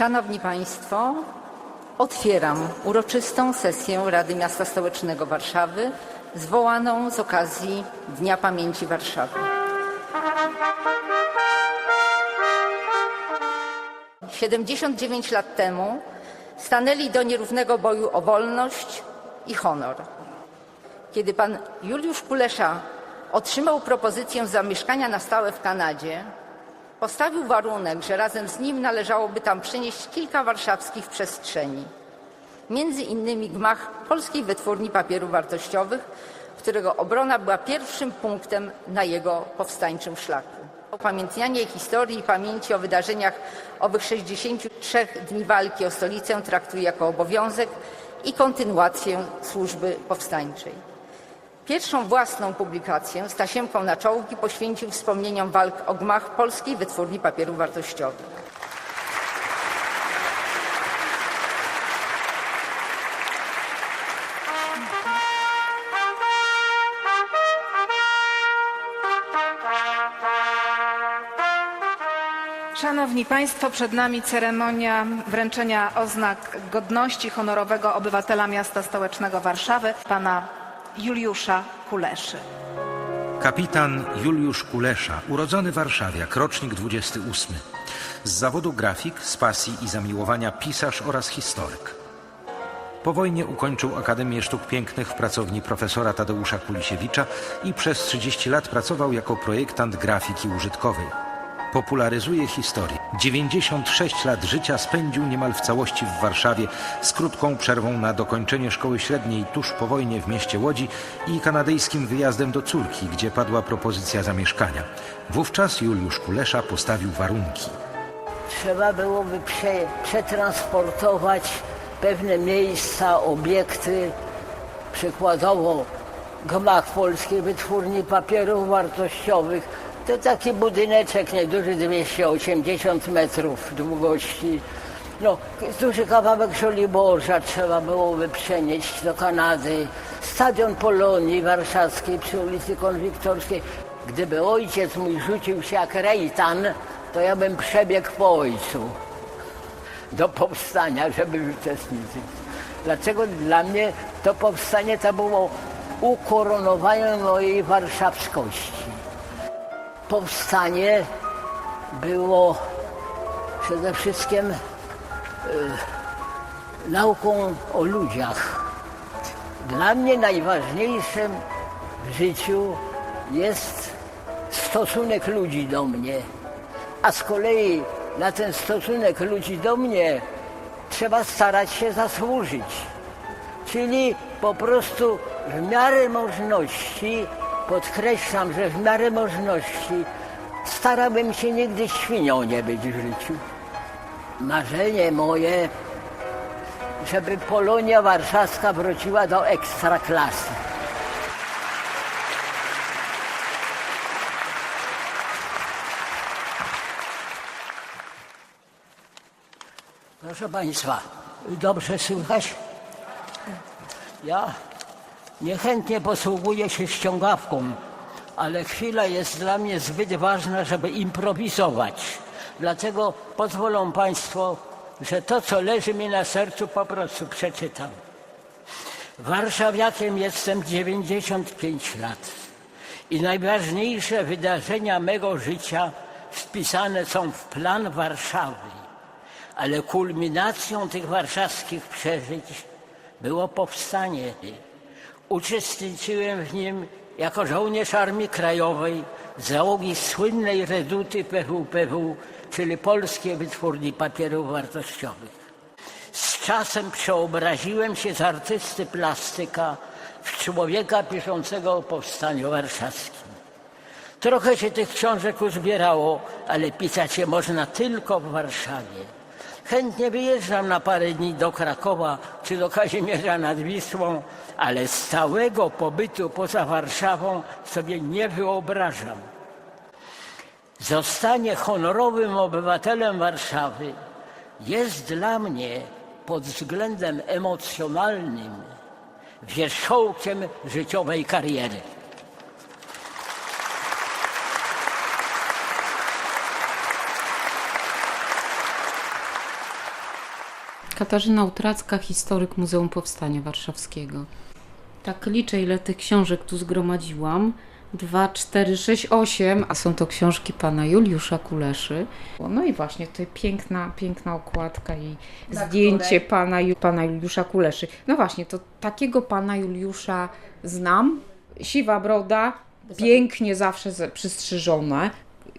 Szanowni Państwo, otwieram uroczystą sesję Rady Miasta Stołecznego Warszawy zwołaną z okazji Dnia Pamięci Warszawy. 79 lat temu stanęli do nierównego boju o wolność i honor. Kiedy pan Juliusz Kulesza otrzymał propozycję zamieszkania na stałe w Kanadzie, postawił warunek, że razem z nim należałoby tam przenieść kilka warszawskich przestrzeni. Między innymi gmach Polskiej Wytwórni Papierów Wartościowych, którego obrona była pierwszym punktem na jego powstańczym szlaku. Upamiętnianie historii i pamięci o wydarzeniach owych 63 dni walki o stolicę traktuje jako obowiązek i kontynuację służby powstańczej. Pierwszą własną publikację z tasiemką na czołgi poświęcił wspomnieniom walk o gmach Polskiej Wytwórni Papierów Wartościowych. Szanowni Państwo, przed nami ceremonia wręczenia oznak godności honorowego obywatela miasta stołecznego Warszawy, pana Juliusza Kuleszy. Kapitan Juliusz Kulesza, urodzony warszawiak, rocznik 28. Z zawodu grafik, z pasji i zamiłowania pisarz oraz historyk. Po wojnie ukończył Akademię Sztuk Pięknych w pracowni profesora Tadeusza Kulisiewicza i przez 30 lat pracował jako projektant grafiki użytkowej. Popularyzuje historię. 96 lat życia spędził niemal w całości w Warszawie z krótką przerwą na dokończenie szkoły średniej tuż po wojnie w mieście Łodzi i kanadyjskim wyjazdem do córki, gdzie padła propozycja zamieszkania. Wówczas Juliusz Kulesza postawił warunki. Trzeba byłoby prze, przetransportować pewne miejsca, obiekty, przykładowo gmach Polskiej Wytwórni Papierów Wartościowych. To taki budyneczek nieduży, 280 metrów długości. No, duży kawałek Żoliborza trzeba byłoby przenieść do Kanady. Stadion Polonii Warszawskiej przy ulicy Konwiktorskiej. Gdyby ojciec mój rzucił się jak rejtan, to ja bym przebiegł po ojcu do powstania, żeby uczestniczyć. Dlaczego dla mnie to powstanie to było ukoronowanie mojej warszawskości. Powstanie było przede wszystkim y, nauką o ludziach. Dla mnie najważniejszym w życiu jest stosunek ludzi do mnie. A z kolei na ten stosunek ludzi do mnie trzeba starać się zasłużyć. Czyli po prostu w miarę możliwości, podkreślam, że w miarę możliwości starałbym się nigdy świnią nie być w życiu. Marzenie moje, żeby Polonia Warszawska wróciła do ekstraklasy. Proszę Państwa, dobrze słychać? Ja niechętnie posługuję się ściągawką, ale chwila jest dla mnie zbyt ważna, żeby improwizować. Dlatego pozwolą Państwo, że to, co leży mi na sercu, po prostu przeczytam. Warszawiakiem jestem 95 lat i najważniejsze wydarzenia mego życia wpisane są w plan Warszawy ale kulminacją tych warszawskich przeżyć było powstanie. Uczestniczyłem w nim jako żołnierz Armii Krajowej załogi słynnej reduty PWPW, czyli Polskiej Wytwórni Papierów Wartościowych. Z czasem przeobraziłem się z artysty plastyka w człowieka piszącego o powstaniu warszawskim. Trochę się tych książek uzbierało, ale pisać je można tylko w Warszawie. Chętnie wyjeżdżam na parę dni do Krakowa czy do Kazimierza nad Wisłą, ale stałego pobytu poza Warszawą sobie nie wyobrażam. Zostanie honorowym obywatelem Warszawy jest dla mnie pod względem emocjonalnym wierzchołkiem życiowej kariery. Katarzyna Utracka, historyk Muzeum Powstania Warszawskiego. Tak liczę, ile tych książek tu zgromadziłam. 2, 4, 6, 8, a są to książki pana Juliusza Kuleszy. No i właśnie tutaj piękna, piękna okładka i zdjęcie pana, pana Juliusza Kuleszy. No właśnie, to takiego pana Juliusza znam. Siwa broda, pięknie zawsze ze- przystrzyżone.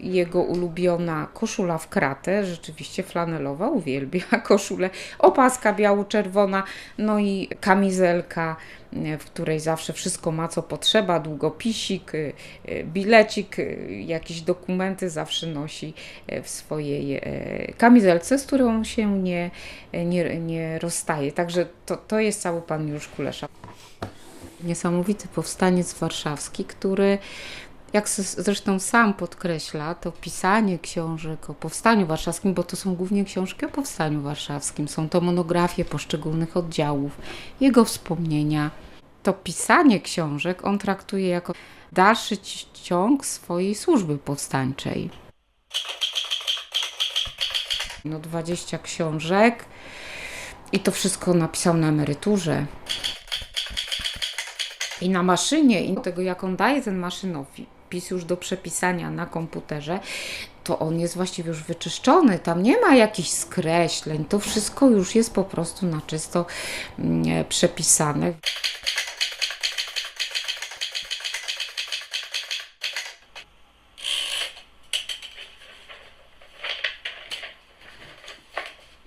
Jego ulubiona koszula w kratę, rzeczywiście flanelowa, uwielbia koszulę, opaska biało-czerwona, no i kamizelka, e, w której zawsze wszystko ma co potrzeba, długopisik, y, y, bilecik, jakieś dokumenty zawsze nosi e, w swojej e, kamizelce, z którą się nie, nie, nie rozstaje. Także to, to jest cały pan Juliusz Kulesza. Niesamowity powstaniec warszawski, który jak zresztą sam podkreśla, to pisanie książek o powstaniu warszawskim, bo to są głównie książki o powstaniu warszawskim, są to monografie poszczególnych oddziałów, jego wspomnienia. To pisanie książek on traktuje jako dalszy ci- ciąg swojej służby powstańczej. No 20 książek i to wszystko napisał na emeryturze i na maszynie, i tego jak on daje ten maszynopis już do przepisania na komputerze, to on jest właściwie już wyczyszczony. Tam nie ma jakichś skreśleń, to wszystko już jest po prostu na czysto mm, przepisane.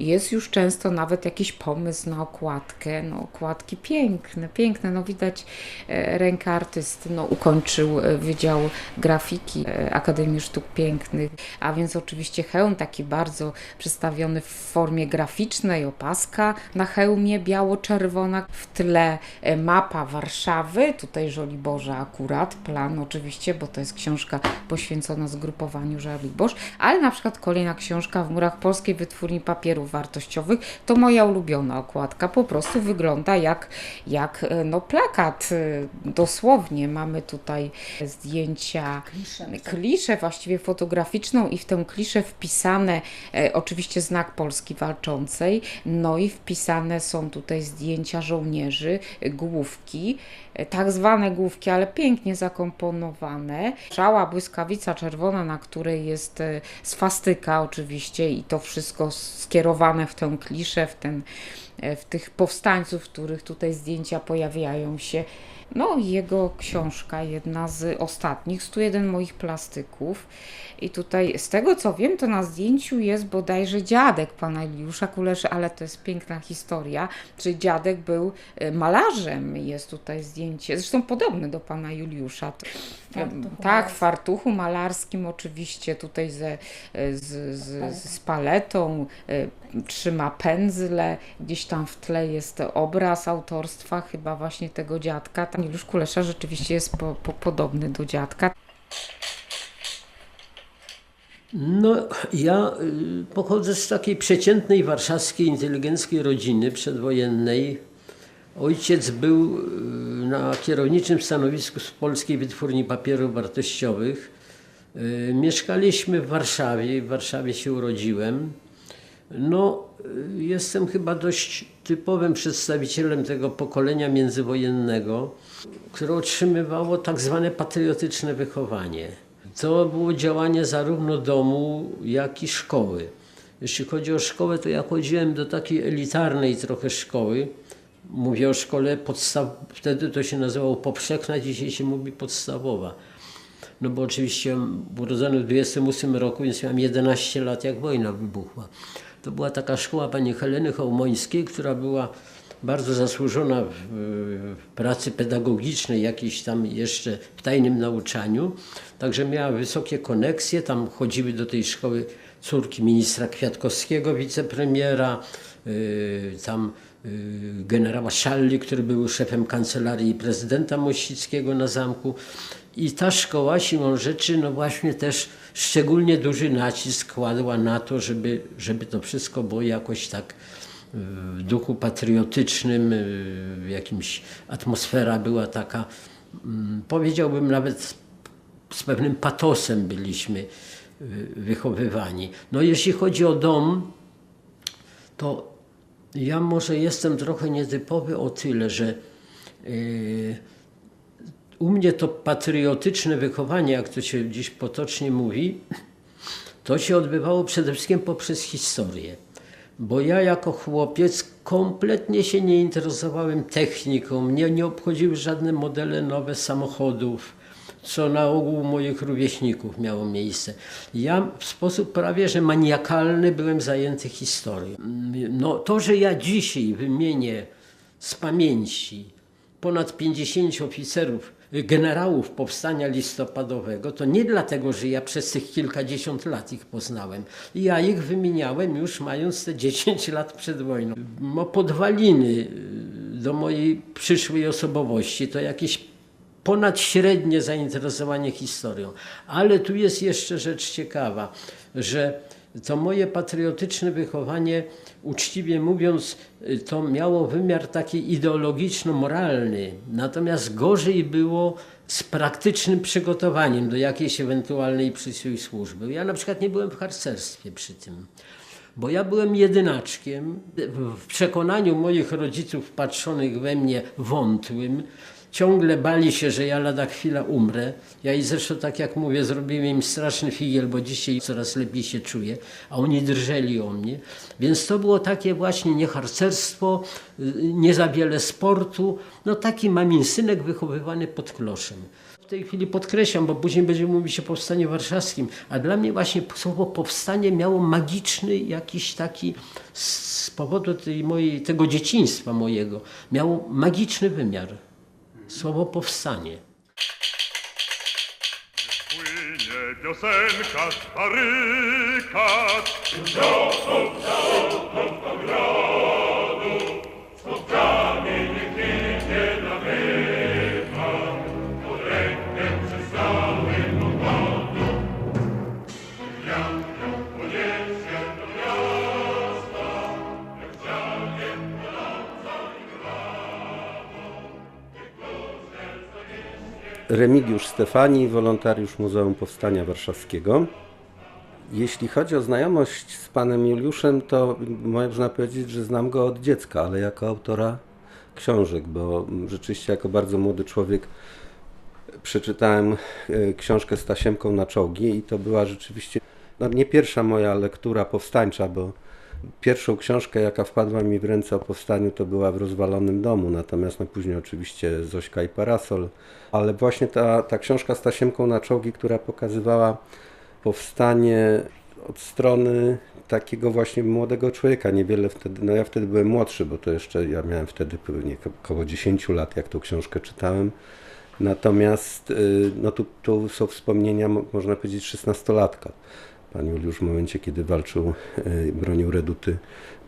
Jest już często nawet jakiś pomysł na okładkę. No, okładki piękne, piękne. No, widać e, rękę artysty. No, ukończył e, Wydział Grafiki e, Akademii Sztuk Pięknych, a więc oczywiście hełm taki bardzo przedstawiony w formie graficznej, opaska na hełmie biało-czerwona. W tle mapa Warszawy, tutaj Żoliborza akurat, plan oczywiście, bo to jest książka poświęcona zgrupowaniu Żoliborz, ale na przykład kolejna książka w murach Polskiej Wytwórni Papierów Wartościowych, to moja ulubiona okładka, po prostu wygląda jak, jak e, no, plakat, e, dosłownie. Mamy tutaj zdjęcia, kliszę właściwie fotograficzną i w tę kliszę wpisane e, oczywiście znak Polski Walczącej, no i wpisane są tutaj zdjęcia żołnierzy, główki, tak zwane główki, ale pięknie zakomponowane. Szała błyskawica czerwona, na której jest swastyka oczywiście i to wszystko skierowane w tę kliszę, w, ten, w tych powstańców, których tutaj zdjęcia pojawiają się. No i jego książka, jedna z ostatnich, 101 moich plastyków. I tutaj z tego co wiem, to na zdjęciu jest bodajże dziadek pana Juliusza Kuleszy, ale to jest piękna historia, że dziadek był e, malarzem, jest tutaj zdjęcie, zresztą podobny do pana Juliusza. tak, w fartuchu malarskim oczywiście, tutaj ze, z, z, z paletą, e, trzyma pędzle, gdzieś tam w tle jest obraz autorstwa chyba właśnie tego dziadka. Pan Juliusz Kulesza rzeczywiście jest po, po, podobny do dziadka. No, ja y, pochodzę z takiej przeciętnej warszawskiej inteligenckiej rodziny przedwojennej. Ojciec był y, na kierowniczym stanowisku z Polskiej Wytwórni Papierów Wartościowych. Y, Mieszkaliśmy w Warszawie, w Warszawie się urodziłem. No, y, jestem chyba dość typowym przedstawicielem tego pokolenia międzywojennego, które otrzymywało tak zwane patriotyczne wychowanie. To było działanie zarówno domu, jak i szkoły. Jeśli chodzi o szkołę, to ja chodziłem do takiej elitarnej trochę szkoły. Mówię o szkole podstaw, wtedy to się nazywało powszechna, dzisiaj się mówi podstawowa. No bo oczywiście urodzony w 28 roku, więc miałem 11 lat, jak wojna wybuchła. To była taka szkoła pani Heleny Hołmońskiej, która była bardzo zasłużona w, pracy pedagogicznej, jakiejś tam jeszcze w tajnym nauczaniu. Także miała wysokie koneksje. Tam chodziły do tej szkoły córki ministra Kwiatkowskiego, wicepremiera, yy, tam yy, generała Szalli, który był szefem kancelarii prezydenta Mościckiego na zamku. I ta szkoła siłą rzeczy, no właśnie też szczególnie duży nacisk kładła na to, żeby, żeby to wszystko było jakoś tak w duchu patriotycznym, jakimś atmosfera była taka, mm, powiedziałbym nawet z pewnym patosem byliśmy y, wychowywani. No jeśli chodzi o dom, to Ja może jestem trochę nietypowy o tyle, że yy, u mnie to patriotyczne wychowanie, jak to się dziś potocznie mówi, to się odbywało przede wszystkim poprzez historię. Bo ja jako chłopiec kompletnie się nie interesowałem techniką, mnie nie obchodziły żadne modele nowe samochodów, co na ogół moich rówieśników miało miejsce. Ja w sposób prawie że maniakalny byłem zajęty historią. No, to, że ja dzisiaj wymienię z pamięci ponad 50 oficerów, generałów powstania listopadowego, to nie dlatego, że ja przez tych kilkadziesiąt lat ich poznałem. Ja ich wymieniałem już mając te 10 lat przed wojną. No, podwaliny y, do mojej przyszłej osobowości to jakieś ponadśrednie zainteresowanie historią. Ale tu jest jeszcze rzecz ciekawa, że to moje patriotyczne wychowanie, uczciwie mówiąc, to miało wymiar taki ideologiczno-moralny, natomiast gorzej było z praktycznym przygotowaniem do jakiejś ewentualnej przyszłej służby. Ja na przykład nie byłem w harcerstwie przy tym. Bo ja byłem jedynaczkiem, w przekonaniu moich rodziców patrzonych we mnie wątłym, ciągle bali się, że ja lada chwila umrę. Ja i zresztą tak jak mówię, zrobiłem im straszny figiel, bo dzisiaj coraz lepiej się czuję, a oni drżeli o mnie. Więc to było takie właśnie nieharcerstwo, y, nie za wiele sportu, no taki mamin synek wychowywany pod kloszem. W tej chwili podkreślam, bo później będziemy mówić o powstaniu warszawskim, a dla mnie właśnie słowo powstanie miało magiczny jakiś taki, z powodu tej mojej, tego dzieciństwa mojego, miało magiczny wymiar. Słowo powstanie. Płynie piosenka z barykad, Remigiusz Stefani, wolontariusz Muzeum Powstania Warszawskiego. Jeśli chodzi o znajomość z panem Juliuszem, to można powiedzieć, że znam go od dziecka, ale jako autora książek, bo rzeczywiście jako bardzo młody człowiek przeczytałem e, książkę z tasiemką na czołgi i to była rzeczywiście no, nie pierwsza moja lektura powstańcza, bo pierwszą książkę, jaka wpadła mi w ręce o powstaniu, to była w rozwalonym domu, natomiast no, później oczywiście Zośka i Parasol, ale właśnie ta, ta książka z tasiemką na czołgi, która pokazywała powstanie od strony takiego właśnie młodego człowieka, niewiele wtedy, no ja wtedy byłem młodszy, bo to jeszcze, ja miałem wtedy pewnie około 10 lat, jak tą książkę czytałem, Natomiast y, no tu, tu są wspomnienia, mo- można powiedzieć, 16-latka. Pan Juliusz w momencie, kiedy walczył, y, bronił reduty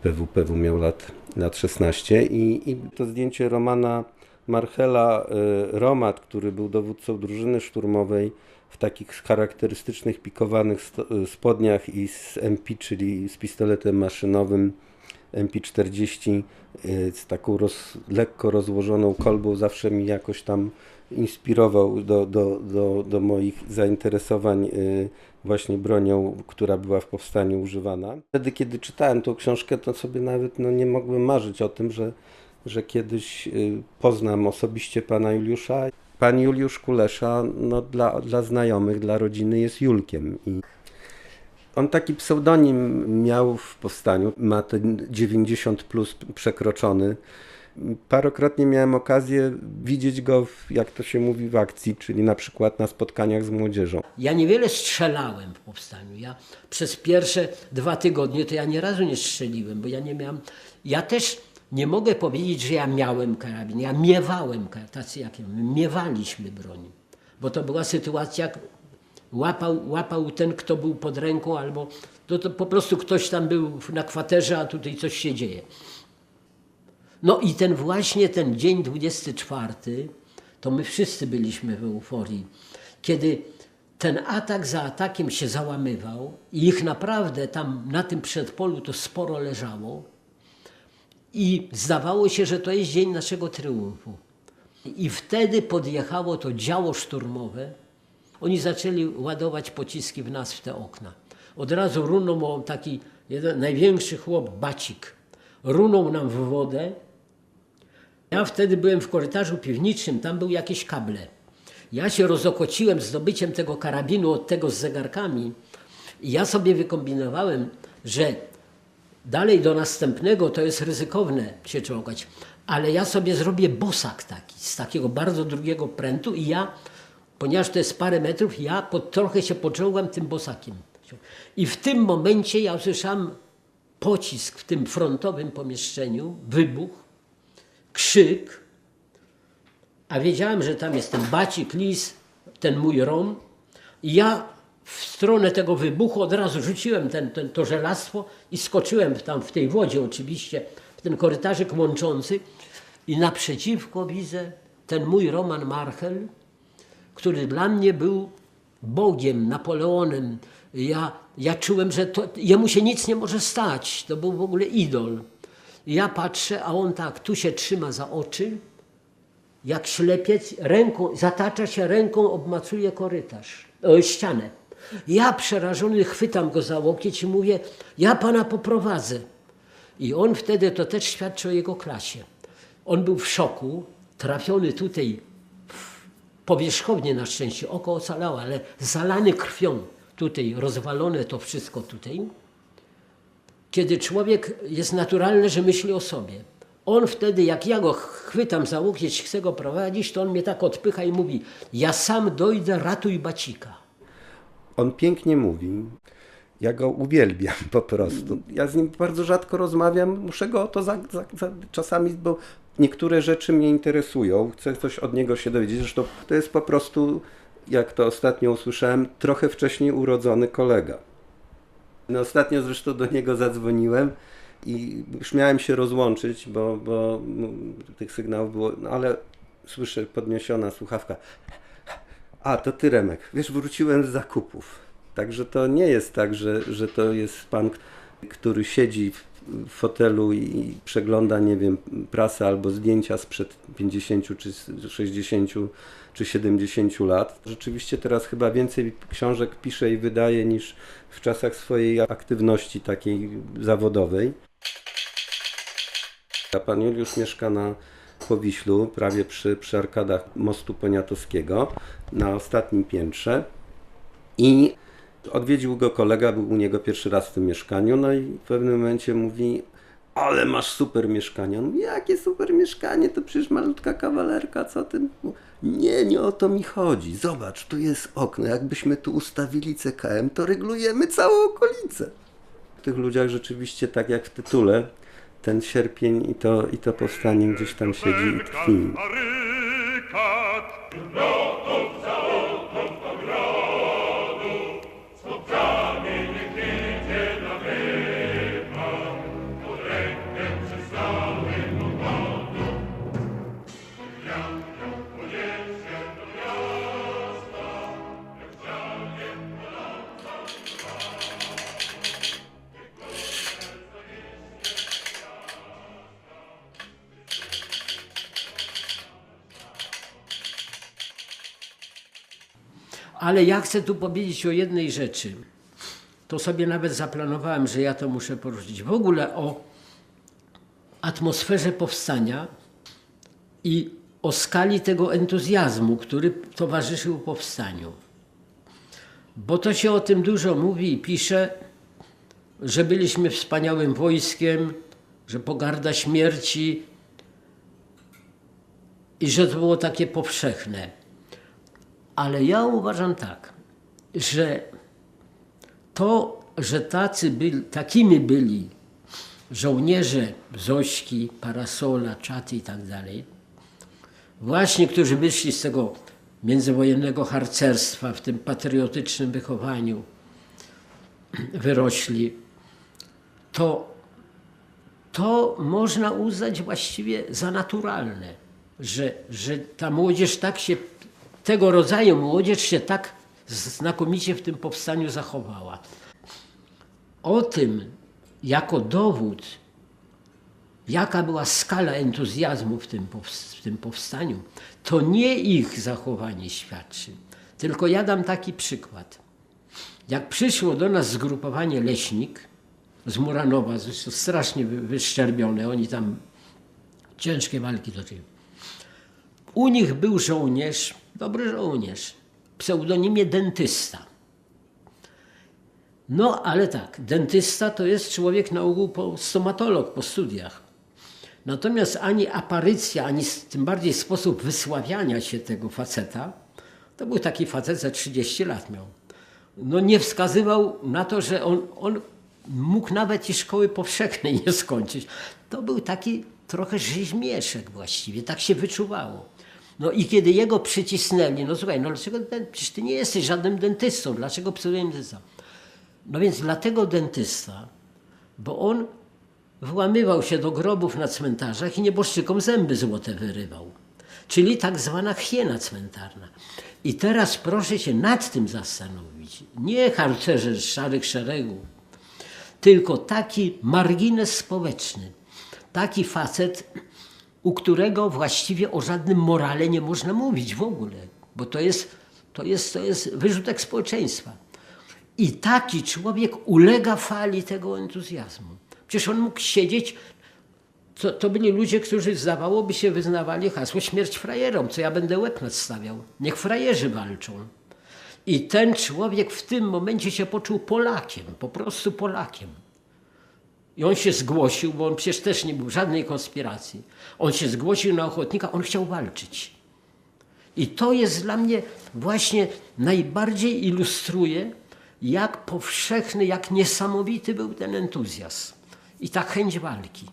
PWPW, miał lat, lat 16 i, i to zdjęcie Romana Marchela y, Romat, który był dowódcą drużyny szturmowej w takich charakterystycznych pikowanych y, spodniach i z MP, czyli z pistoletem maszynowym MP40 y, z taką roz, lekko rozłożoną kolbą. Zawsze mi jakoś tam inspirował do, do, do, do moich zainteresowań właśnie bronią, która była w powstaniu używana. Wtedy, kiedy czytałem tą książkę, to sobie nawet no, nie mogłem marzyć o tym, że, że kiedyś y, poznam osobiście pana Juliusza. Pan Juliusz Kulesza no, dla, dla znajomych, dla rodziny jest Julkiem i on taki pseudonim miał w powstaniu, ma ten 90 plus przekroczony. Parokrotnie miałem okazję widzieć go, w, jak to się mówi, w akcji, czyli na przykład na spotkaniach z młodzieżą. Ja niewiele strzelałem w powstaniu. Ja przez pierwsze dwa tygodnie to ja nie razu nie strzeliłem, bo ja nie miałem. Ja też nie mogę powiedzieć, że ja miałem karabin. Ja miewałem, tacy jak ja, my miewaliśmy broń. Bo to była sytuacja, łapał, łapał ten, kto był pod ręką, albo to, to po prostu ktoś tam był na kwaterze, a tutaj coś się dzieje. No i ten właśnie ten dzień 24, to my wszyscy byliśmy w euforii, kiedy ten atak za atakiem się załamywał i ich naprawdę tam na tym przedpolu to sporo leżało i zdawało się, że to jest dzień naszego triumfu. I wtedy podjechało to działo szturmowe. Oni zaczęli ładować pociski w nas w te okna. Od razu runął taki jeden, największy chłop, Bacik. runął nam w wodę. Ja wtedy byłem w korytarzu piwniczym, tam były jakieś kable. Ja się rozokociłem zdobyciem tego karabinu od tego z zegarkami i ja sobie wykombinowałem, że dalej do następnego to jest ryzykowne się czołgać, ale ja sobie zrobię bosak taki, z takiego bardzo drugiego prętu i ja, ponieważ to jest parę metrów, ja pod, trochę się poczołgam tym bosakiem. I w tym momencie ja usłyszałem pocisk w tym frontowym pomieszczeniu, wybuch, krzyk, a wiedziałem, że tam jest ten bacik, lis, ten mój rom. I ja w stronę tego wybuchu od razu rzuciłem ten, ten, to żelastwo i skoczyłem tam w tej wodzie oczywiście, w ten korytarzyk łączący i naprzeciwko widzę ten mój Roman Marchel, który dla mnie był Bogiem, Napoleonem. Ja, ja czułem, że to, jemu się nic nie może stać. To był w ogóle idol. Ja patrzę, a on tak, tu się trzyma za oczy, jak ślepiec, ręką, zatacza się ręką, obmacuje korytarz, o, ścianę. Ja przerażony chwytam go za łokieć i mówię, ja pana poprowadzę. I on wtedy, to też świadczy o jego klasie. On był w szoku, trafiony tutaj powierzchownie na szczęście, oko ocalało, ale zalany krwią tutaj, rozwalone to wszystko tutaj. Kiedy człowiek jest naturalny, że myśli o sobie. On wtedy, jak ja go chwytam za łokieć, chcę go prowadzić, to on mnie tak odpycha i mówi, ja sam dojdę, ratuj bacika. On pięknie mówi. Ja go uwielbiam po prostu. Ja z nim bardzo rzadko rozmawiam, muszę go o to za, za, za, czasami, bo niektóre rzeczy mnie interesują, chcę coś od niego się dowiedzieć. Zresztą to jest po prostu, jak to ostatnio usłyszałem, trochę wcześniej urodzony kolega. No ostatnio zresztą do niego zadzwoniłem i już miałem się rozłączyć, bo, bo tych sygnałów było, no ale słyszę podniesiona słuchawka. A, to ty Remek. Wiesz, wróciłem z zakupów. Także to nie jest tak, że, że to jest pan, który siedzi w fotelu i przegląda, nie wiem, prasę albo zdjęcia sprzed 50 czy 60 czy 70 lat. Rzeczywiście teraz chyba więcej książek pisze i wydaje niż w czasach swojej aktywności takiej zawodowej. A pan Juliusz mieszka na Powiślu, prawie przy, przy arkadach mostu Poniatowskiego, na ostatnim piętrze. I odwiedził go kolega, był u niego pierwszy raz w tym mieszkaniu, no i w pewnym momencie mówi, ale masz super mieszkanie. On mówi, jakie super mieszkanie, to przecież malutka kawalerka, co ty? Nie, nie o to mi chodzi. Zobacz, tu jest okno, jakbyśmy tu ustawili CKM, to ryglujemy całą okolicę. W tych ludziach rzeczywiście, tak jak w tytule, ten sierpień i to, i to powstanie gdzieś tam siedzi i tkwi. Ale ja chcę tu powiedzieć o jednej rzeczy. To sobie nawet zaplanowałem, że ja to muszę poruszyć. W ogóle o atmosferze powstania i o skali tego entuzjazmu, który towarzyszył powstaniu. Bo to się o tym dużo mówi i pisze, że byliśmy wspaniałym wojskiem, że pogarda śmierci i że to było takie powszechne. Ale ja uważam tak, że to, że tacy byli, takimi byli żołnierze Zośki, Parasola, Czaty i tak dalej, właśnie którzy wyszli z tego międzywojennego harcerstwa, w tym patriotycznym wychowaniu wyrośli, to, to można uznać właściwie za naturalne, że, że ta młodzież tak się tego rodzaju młodzież się tak znakomicie w tym powstaniu zachowała. O tym, jako dowód, jaka była skala entuzjazmu w tym, w tym powstaniu, to nie ich zachowanie świadczy. Tylko ja dam taki przykład. Jak przyszło do nas zgrupowanie Leśnik z Muranowa, zresztą strasznie wy- wyszczerbione. Oni tam ciężkie walki toczyli. U nich był żołnierz, dobry żołnierz, pseudonimie dentysta. No ale tak, dentysta to jest człowiek na ogół po, stomatolog po studiach. Natomiast ani aparycja, ani tym bardziej sposób wysławiania się tego faceta, to był taki facet za 30 lat miał. No nie wskazywał na to, że on, on mógł nawet i szkoły powszechnej nie skończyć. To był taki trochę rzeźmieszek właściwie, tak się wyczuwało. No i kiedy jego przycisnęli, no słuchaj, no dlaczego, ten, przecież ty nie jesteś żadnym dentystą, dlaczego pseudonim dentysta? No więc dlatego dentysta, bo on włamywał się do grobów na cmentarzach i nieboszczykom zęby złote wyrywał. Czyli tak zwana hiena cmentarna. I teraz proszę się nad tym zastanowić. Nie harcerze z szarych szeregów, tylko taki margines społeczny. Taki facet, u którego właściwie o żadnym morale nie można mówić w ogóle, bo to jest, to jest, to jest wyrzutek społeczeństwa. I taki człowiek ulega fali tego entuzjazmu. Przecież on mógł siedzieć. To, to byli ludzie, którzy zdawałoby się wyznawali hasło śmierć frajerom, co ja będę łeb nadstawiał. Niech frajerzy walczą. I ten człowiek w tym momencie się poczuł Polakiem, po prostu Polakiem. I on się zgłosił, bo on przecież też nie był żadnej konspiracji. On się zgłosił na ochotnika, on chciał walczyć. I to jest dla mnie właśnie najbardziej ilustruje, jak powszechny, jak niesamowity był ten entuzjazm i ta chęć walki.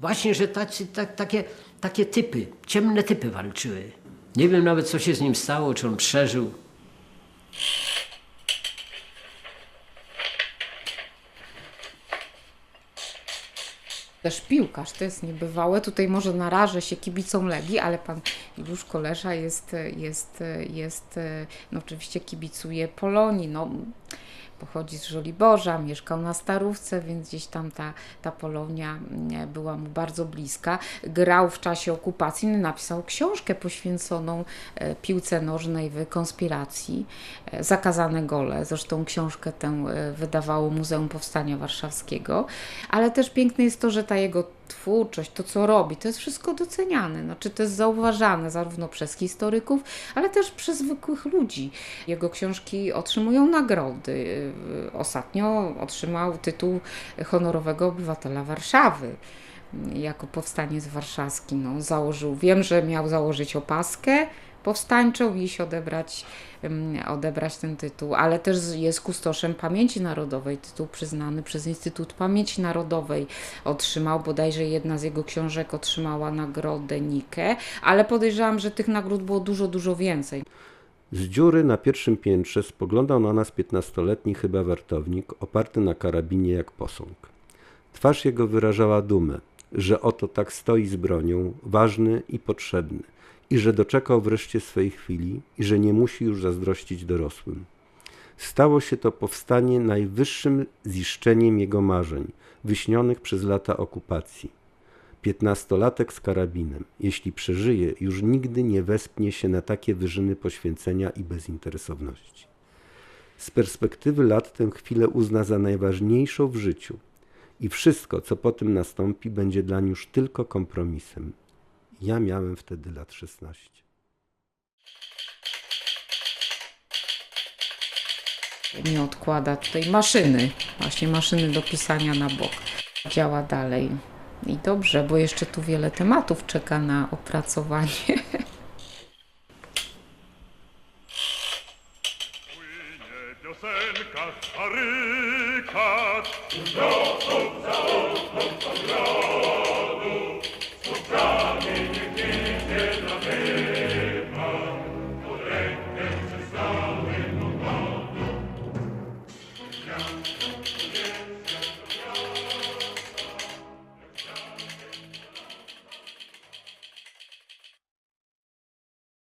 Właśnie, że tacy, tak, takie, takie typy, ciemne typy walczyły. Nie wiem nawet, co się z nim stało, czy on przeżył. Też piłkarz, to jest niebywałe. Tutaj może narażę się kibicom Legii, ale pan Juliusz Kolesza jest, jest, jest no oczywiście kibicuje Polonii. No, pochodzi z Żoliborza, mieszkał na Starówce, więc gdzieś tam ta, ta Polonia mm, była mu bardzo bliska. Grał w czasie okupacji, no, napisał książkę poświęconą e, piłce nożnej w konspiracji. E, Zakazane gole, zresztą książkę tę e, wydawało Muzeum Powstania Warszawskiego, ale też piękne jest to, że ta jego twórczość, to co robi, to jest wszystko doceniane. Znaczy to jest zauważane zarówno przez historyków, ale też przez zwykłych ludzi. Jego książki otrzymują nagrody. Ostatnio otrzymał tytuł honorowego obywatela Warszawy jako powstaniec warszawski. No, założył, wiem, że miał założyć opaskę powstańczą i iść odebrać, odebrać ten tytuł, ale też jest kustoszem pamięci narodowej, tytuł przyznany przez Instytut Pamięci Narodowej. Otrzymał, bodajże jedna z jego książek otrzymała nagrodę Nikę, ale podejrzewam, że tych nagród było dużo, dużo więcej. Z dziury na pierwszym piętrze spoglądał na nas piętnastoletni chyba wartownik, oparty na karabinie jak posąg. Twarz jego wyrażała dumę, że oto tak stoi z bronią, ważny i potrzebny, i że doczekał wreszcie swej chwili, i że nie musi już zazdrościć dorosłym. Stało się to powstanie najwyższym ziszczeniem jego marzeń, wyśnionych przez lata okupacji. Piętnastolatek z karabinem, jeśli przeżyje, już nigdy nie wespnie się na takie wyżyny poświęcenia i bezinteresowności. Z perspektywy lat tę chwilę uzna za najważniejszą w życiu i wszystko, co po tym nastąpi, będzie dla już tylko kompromisem. Ja miałem wtedy lat 16. Nie odkłada tutaj maszyny, właśnie maszyny do pisania na bok. Działa dalej. I dobrze, bo jeszcze tu wiele tematów czeka na opracowanie.